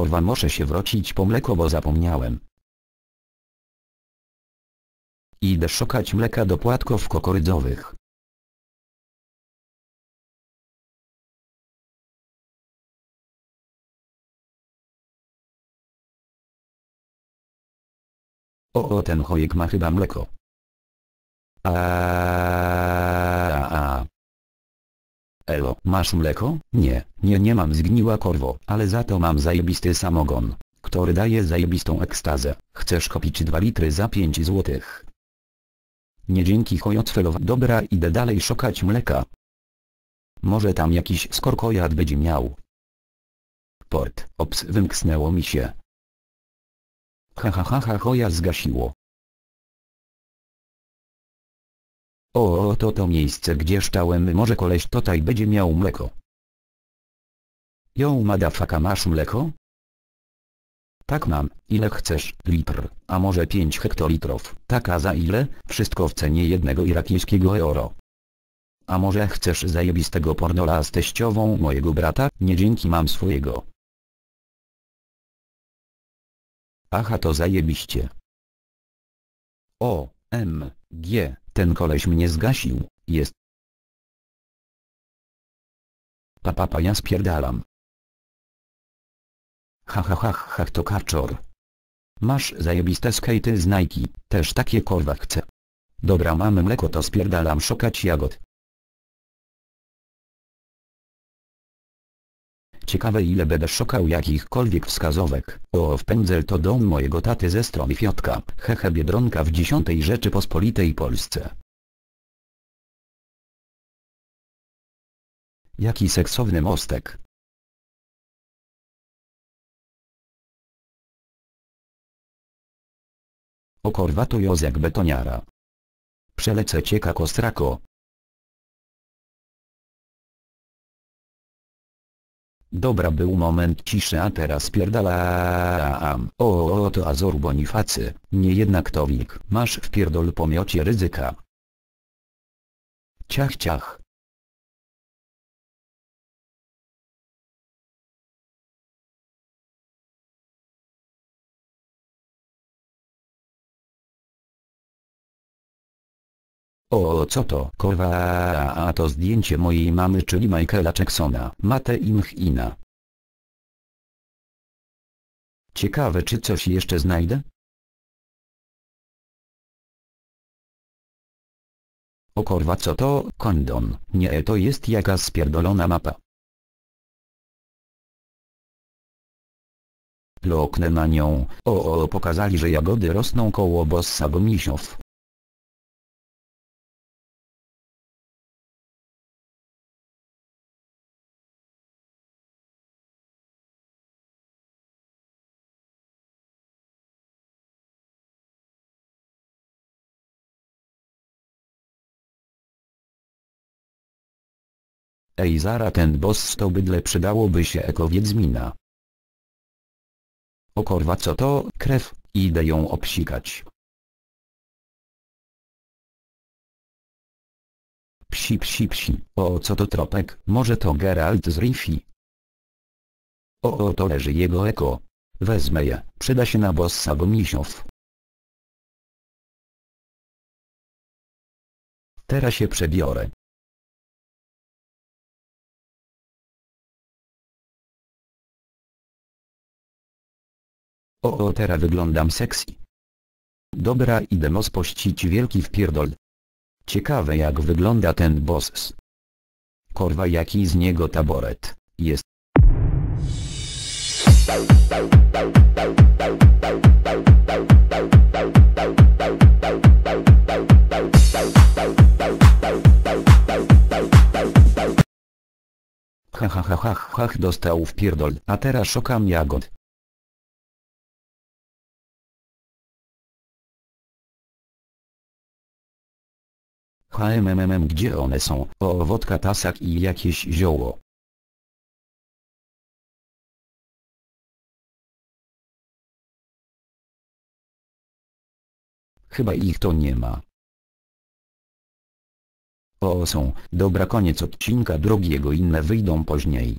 Korwa muszę się wrócić po mleko bo zapomniałem. Idę szukać mleka do płatków kokorydzowych. O, o ten chojek ma chyba mleko. A, a. Elo, masz mleko? Nie, nie, nie mam zgniła korwo, ale za to mam zajebisty samogon, który daje zajebistą ekstazę. Chcesz kupić 2 litry za 5 złotych? Nie dzięki chojocfelow. Dobra, idę dalej szukać mleka. Może tam jakiś skorkojad będzie miał. Port, ops, wymknęło mi się. Ha ha ha ha zgasiło. O, to to miejsce gdzie szczałem może koleś tutaj będzie miał mleko. Yo madafaka masz mleko? Tak mam, ile chcesz, litr, a może 5 hektolitrów, taka za ile, wszystko w cenie jednego irakijskiego euro. A może chcesz zajebistego pornola z teściową mojego brata, nie dzięki mam swojego. Aha to zajebiście. O, M, G, ten koleś mnie zgasił, jest. Papa pa, ja spierdalam. Ha ha ha ha to kaczor. Masz zajebiste skejty z Nike, też takie korwa chcę. Dobra mamy mleko to spierdalam szukać jagod. Ciekawe ile będę szukał jakichkolwiek wskazówek. O w pędzel to dom mojego taty ze strony Fiotka. Hehe Biedronka w dziesiątej Rzeczypospolitej Polsce. Jaki seksowny mostek. O korwa to Józek betoniara. Przelecę cię kakostrako. Dobra był moment ciszy a teraz pierdalam. O, o, to Azor Bonifacy, nie jednak to wilk. Masz w pierdol pomiocie ryzyka. Ciach ciach. O co to? Korwa, a to zdjęcie mojej mamy czyli Michaela Jacksona. Mate Imchina. Ciekawe czy coś jeszcze znajdę? O korwa co to? Kondon. Nie to jest jakaś spierdolona mapa. Loknę na nią. O, o pokazali że jagody rosną koło bossa gomisiów. Ej zara ten boss to bydle przydałoby się eko Wiedźmina. O korwa co to? Krew, idę ją obsikać. Psi psi psi, o co to tropek, może to Geralt z Rifi. O o to leży jego eko. Wezmę je, przyda się na bossa gomisiów. Teraz się przebiorę. O, o teraz wyglądam sexy. Dobra idę mos wielki wpierdol. Ciekawe jak wygląda ten boss. Korwa jaki z niego taboret, jest. Ha ha ha ha ha dostał wpierdol, a teraz szukam jagod. HMMM gdzie one są? O wodka tasak i jakieś zioło. Chyba ich to nie ma. O są, dobra koniec odcinka drugiego inne wyjdą później.